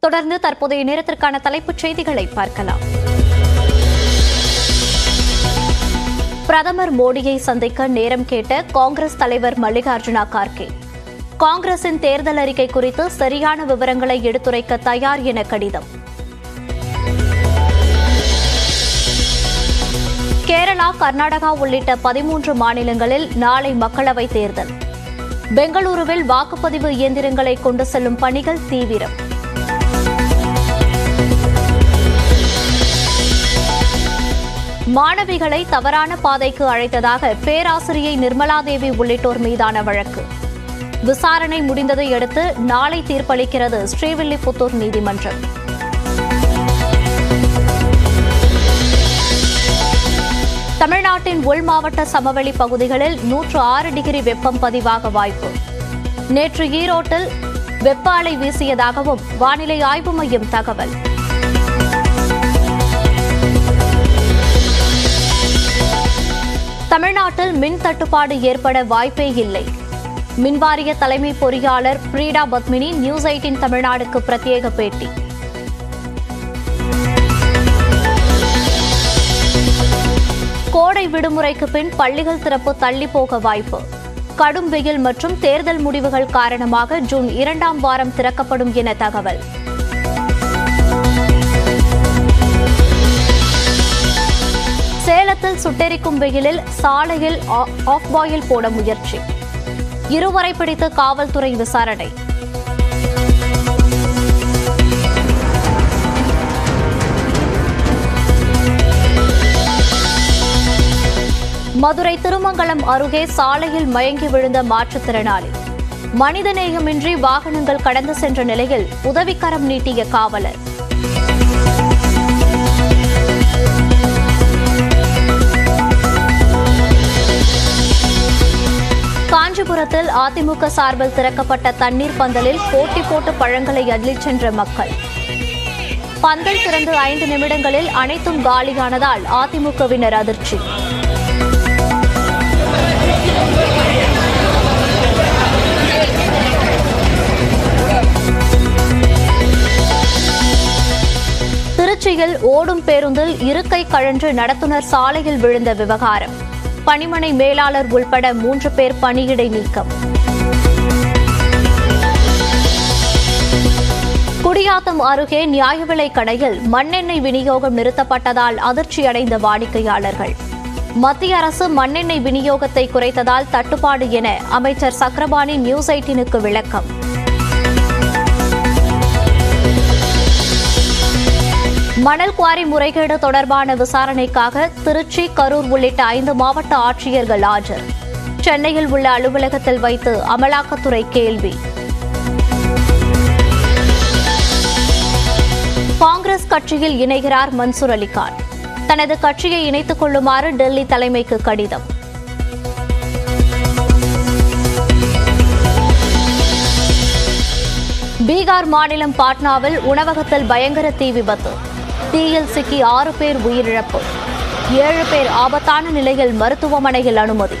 தொடர்ந்து தற்போதைய நேரத்திற்கான தலைப்புச் செய்திகளை பார்க்கலாம். பிரதமர் மோடியை சந்திக்க நேரம் கேட்ட காங்கிரஸ் தலைவர் மல்லிகார்ஜுனா கார்கே. காங்கிரசின் தேர்தல் அறிக்கை குறித்து சரியான விவரங்களை எடுத்துரைக்க தயார் என கடிதம். கேரளா கர்நாடகா உள்ளிட்ட பதிமூன்று மாநிலங்களில் நாளை மக்களவைத் தேர்தல். பெங்களூருவில் வாக்குப்பதிவு இயந்திரங்களை கொண்டு செல்லும் பணிகள் தீவிரம். மாணவிகளை தவறான பாதைக்கு அழைத்ததாக பேராசிரியை நிர்மலாதேவி உள்ளிட்டோர் மீதான வழக்கு. விசாரணை முடிந்ததை அடுத்து நாளை தீர்ப்பளிக்கிறது ஸ்ரீவில்லிபுத்தூர் நீதிமன்றம். தமிழ்நாட்டின் உள் மாவட்ட சமவெளி பகுதிகளில் நூற்று ஆறு டிகிரி வெப்பம் பதிவாக வாய்ப்பு. நேற்று ஈரோட்டில் வெப்ப அலை வீசியதாகவும் வானிலை ஆய்வு மையம் தகவல். தமிழ்நாட்டில் மின் தட்டுப்பாடு ஏற்பட வாய்ப்பே இல்லை. மின்வாரிய தலைமை பொறியாளர் பிரீடா பத்மினி நியூஸ் எயிட்டின் தமிழ்நாடுக்கு பிரத்யேக பேட்டி. கோடை விடுமுறைக்கு பின் பள்ளிகள் திறப்பு தள்ளி போக வாய்ப்பு. கடும் வெயில் மற்றும் தேர்தல் முடிவுகள் காரணமாக ஜூன் இரண்டாம் வாரம் திறக்கப்படும் என தகவல். சுட்டெரிக்கும் வெயிலில் சாலையில் ஆஃப் பாயில் போட முயற்சி. இருவரை பிடித்து காவல்துறை விசாரணை. மதுரை திருமங்கலம் அருகே சாலையில் மயங்கி விழுந்த மாற்றுத்திறனாளி. மனிதநேயமின்றி வாகனங்கள் கடந்து சென்ற நிலையில் உதவிக்கரம் நீட்டிய காவலர். காஞ்சிபுரத்தில் அதிமுக சார்பில் திறக்கப்பட்ட தண்ணீர் பந்தலில் போட்டி போட்டு பழங்களை அள்ளிச் சென்ற மக்கள். பந்தல் திறந்து ஐந்து நிமிடங்களில் அனைத்தும் காலியானதால் அதிமுகவினர் அதிர்ச்சி. திருச்சியில் ஓடும் பேருந்தில் இருக்கை கழன்று நடத்துனர் சாலையில் விழுந்த விவகாரம். பணிமனை மேலாளர் உள்பட மூன்று பேர் பணியிடை நீக்கம். குடியாத்தம் அருகே நியாய விலைக் கடையில் மண்ணெண்ணெய் விநியோகம் நிறுத்தப்பட்டதால் அதிர்ச்சியடைந்த வாடிக்கையாளர்கள். மத்திய அரசு மண்ணெண்ணெய் விநியோகத்தை குறைத்ததால் தட்டுப்பாடு என அமைச்சர் சக்கரபாணி நியூஸ் எயிட்டினுக்கு விளக்கம். மணல் குவாரி முறைகேடு தொடர்பான விசாரணைக்காக திருச்சி கரூர் உள்ளிட்ட ஐந்து மாவட்ட ஆட்சியர்கள் ஆஜர். சென்னையில் உள்ள அலுவலகத்தில் வைத்து அமலாக்கத்துறை கேள்வி. காங்கிரஸ் கட்சியில் இணைகிறார் மன்சூர் அலிகான். தனது கட்சியை இணைத்துக் கொள்ளுமாறு டெல்லி தலைமைக்கு கடிதம். பீகார் மாநிலம் பாட்னாவில் உணவகத்தில் பயங்கர தீ விபத்து. தீயில் சிக்கி ஆறு பேர் உயிரிழப்பு. ஏழு பேர் ஆபத்தான நிலையில் மருத்துவமனையில் அனுமதி.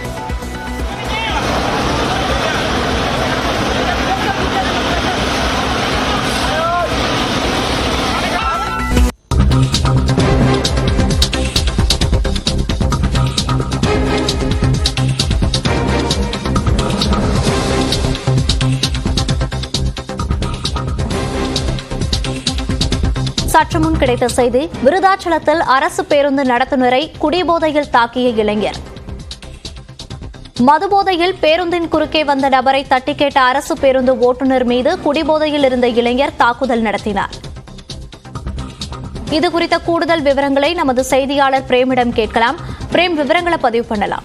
சற்று முன் கிடைத்த செய்தி விருதாச்சலத்தில் அரசு பேருந்து நடத்துனரை குடிபோதையில் தாக்கிய இளைஞர். மதுபோதையில் பேருந்தின் குறுக்கே வந்த நபரை தட்டி கேட்ட அரசு பேருந்து ஓட்டுநர் மீது குடிபோதையில் இருந்த இளைஞர் தாக்குதல் நடத்தினார். இது குறித்த கூடுதல் விவரங்களை நமது செய்தியாளர் பிரேமிடம் கேட்கலாம். பிரேம் விவரங்களை பதிவு பண்ணலாம்.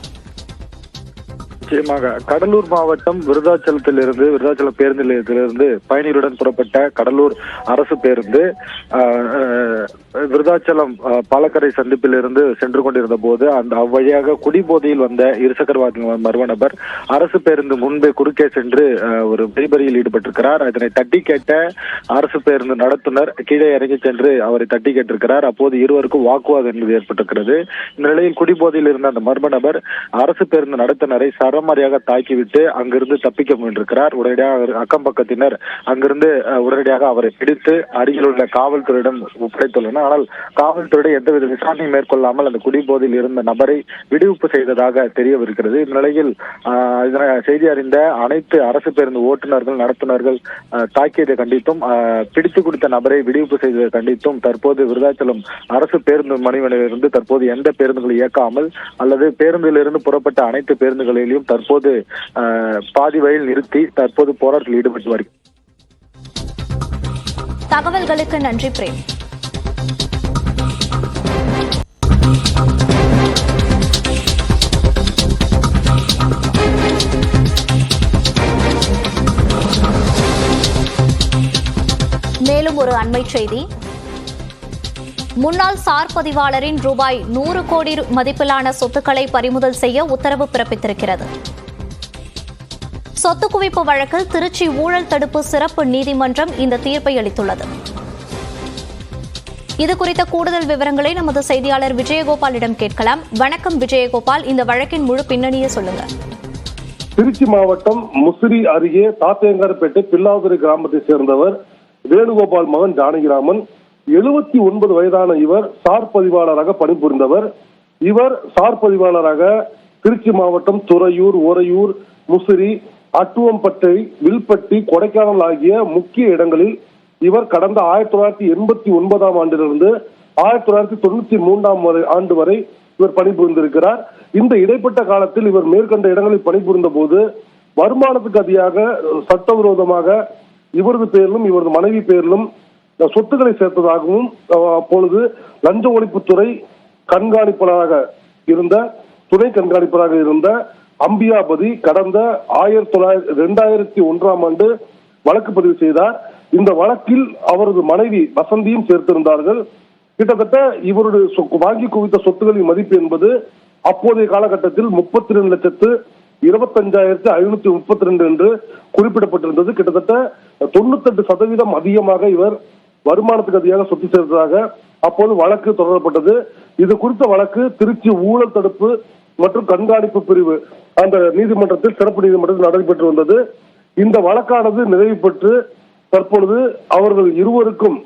நிச்சயமாக கடலூர் மாவட்டம் விருதாச்சலத்தில் இருந்து விருதாச்சல பேருந்து நிலையத்திலிருந்து பயணிகளுடன் புறப்பட்ட கடலூர் அரசு பேருந்து விருதாச்சலம் பாலக்கரை சந்திப்பில் இருந்து சென்று கொண்டிருந்த போது அந்த அவ்வழியாக குடிபோதையில் வந்த இருசக்கர வாகன மர்ம நபர் அரசு பேருந்து முன்பே குறுக்கே சென்று ஒரு வெறிபறியில் ஈடுபட்டிருக்கிறார். அதனை தட்டி கேட்ட அரசு பேருந்து நடத்துனர் கீழே இறங்கி சென்று அவரை தட்டி கேட்டிருக்கிறார். அப்போது இருவருக்கும் வாக்குவாதம் என்பது ஏற்பட்டிருக்கிறது. இந்த நிலையில் குடிபோதையில் இருந்த அந்த மர்ம நபர் அரசு பேருந்து நடத்துனரை சரம் சரமாரியாக தாக்கிவிட்டு அங்கிருந்து தப்பிக்க முயன்றிருக்கிறார். உடனடியாக அவர் அக்கம் பக்கத்தினர் அங்கிருந்து உடனடியாக அவரை பிடித்து அருகில் உள்ள காவல்துறையிடம் ஒப்படைத்துள்ளனர். ஆனால் காவல்துறை எந்தவித விசாரணையும் மேற்கொள்ளாமல் அந்த குடிபோதையில் இருந்த நபரை விடுவிப்பு செய்ததாக தெரியவிருக்கிறது. இந்த நிலையில் இதனை செய்தி அறிந்த அனைத்து அரசு பேருந்து ஓட்டுநர்கள் நடத்துனர்கள் தாக்கியதை கண்டித்தும் பிடித்து கொடுத்த நபரை விடுவிப்பு செய்ததை கண்டித்தும் தற்போது விருதாச்சலம் அரசு பேருந்து மணிமனையிலிருந்து தற்போது எந்த பேருந்துகளை இயக்காமல் அல்லது பேருந்திலிருந்து புறப்பட்ட அனைத்து பேருந்துகளிலும் தற்போது பாதி வழியில் நிறுத்தி தற்போது போராட்டத்தில் ஈடுபட்டு வருகிறது. தகவல்களுக்கு நன்றி பிரேம். மேலும் ஒரு அண்மை செய்தி. முன்னாள் சார் பதிவாளரின் ரூபாய் நூறு கோடி மதிப்பிலான சொத்துக்களை பறிமுதல் செய்ய உத்தரவு பிறப்பித்திருக்கிறது. சொத்து குவிப்பு வழக்கில் திருச்சி ஊழல் தடுப்பு சிறப்பு நீதிமன்றம் இந்த தீர்ப்பை அளித்துள்ளது. இது குறித்த கூடுதல் விவரங்களை நமது செய்தியாளர் விஜயகோபாலிடம் கேட்கலாம். வணக்கம் விஜயகோபால். இந்த வழக்கின் முழு பின்னணியை சொல்லுங்க. திருச்சி மாவட்டம் முசிறி அருகே தாத்தேங்கார்பேட்டை பில்லாதுரை கிராமத்தை சேர்ந்தவர் வேணுகோபால் மகன் ஜானகிராமன். எழுபத்தி ஒன்பது வயதான இவர் சார் பதிவாளராக பணிபுரிந்தவர். இவர் சார் பதிவாளராக திருச்சி மாவட்டம் துறையூர் உறையூர் முசிறி அட்டுவம்பட்டை வில்பட்டி கொடைக்கானல் ஆகிய முக்கிய இடங்களில் இவர் கடந்த ஆயிரத்தி தொள்ளாயிரத்தி எண்பத்தி ஒன்பதாம் ஆண்டிலிருந்து ஆயிரத்தி தொள்ளாயிரத்தி தொண்ணூத்தி மூன்றாம் வரை ஆண்டு வரை இவர் பணிபுரிந்திருக்கிறார். இந்த இடைப்பட்ட காலத்தில் இவர் மேற்கண்ட இடங்களில் பணிபுரிந்த போது வருமானத்துக்கு அதிக சட்டவிரோதமாக இவரது பெயரிலும் இவரது மனைவி பெயரிலும் சொத்துக்களை சேர்த்ததாகவும் அப்பொழுது லஞ்ச ஒழிப்புத்துறை கண்காணிப்பாளராக இருந்த துணை கண்காணிப்பாளராக இருந்த அம்பியாபதி கடந்த ஆயிரத்தி தொள்ளாயிரத்தி ரெண்டாயிரத்தி ஒன்றாம் ஆண்டு வழக்கு பதிவு செய்தார். இந்த வழக்கில் அவரது மனைவி வசந்தியும் சேர்த்திருந்தார்கள். கிட்டத்தட்ட இவருடைய சொ- வாங்கி குவித்த சொத்துக்களின் மதிப்பு என்பது அப்போதைய காலகட்டத்தில் முப்பத்தி ரெண்டு லட்சத்து இருபத்தஞ்சாயிரத்தி ஐநூத்தி முப்பத்தி ரெண்டு என்று குறிப்பிடப்பட்டிருந்தது. கிட்டத்தட்ட தொண்ணூத்தி எட்டு சதவீதம் அதிகமாக இவர் வருமானத்துக்கு அதிகமாக சொத்து சேர்த்ததாக அப்போது வழக்கு தொடரப்பட்டது. இது குறித்த வழக்கு திருச்சி ஊழல் தடுப்பு மற்றும் கண்காணிப்பு பிரிவு அந்த நீதிமன்றத்தில் சிறப்பு நீதிமன்றத்தில் நடைபெற்று வந்தது. இந்த வழக்கானது நிறைவு பெற்று தற்பொழுது அவர்கள் இருவருக்கும்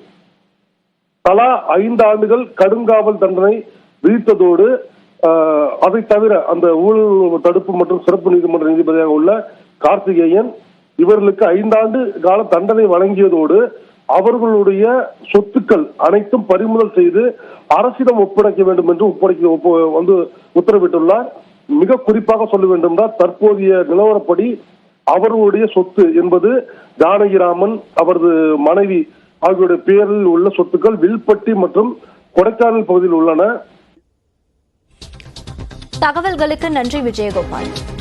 தலா ஐந்து ஆண்டுகள் கடுங்காவல் தண்டனை விதித்ததோடு ஆஹ், அதை தவிர அந்த ஊழல் தடுப்பு மற்றும் சிறப்பு நீதிமன்ற நீதிபதியாக உள்ள கார்த்திகேயன் இவர்களுக்கு ஐந்தாண்டு கால தண்டனை வழங்கியதோடு அவர்களுடைய சொத்துக்கள் அனைத்தும் பறிமுதல் செய்து அரசிடம் ஒப்படைக்க வேண்டும் என்று ஒப்படைக்க ஒப்ப- வந்து உத்தரவிட்டுள்ளார். மிக குறிப்பாக சொல்ல வேண்டும் தான் தற்போதைய நிலவரப்படி அவர்களுடைய சொத்து என்பது ஜானகிராமன் அவரது மனைவி ஆகியோருடைய பெயரில் உள்ள சொத்துக்கள் வில்பட்டி மற்றும் கொடைக்கானல் பகுதியில் உள்ளன. தகவல்களுக்கு நன்றி விஜயகோபால்.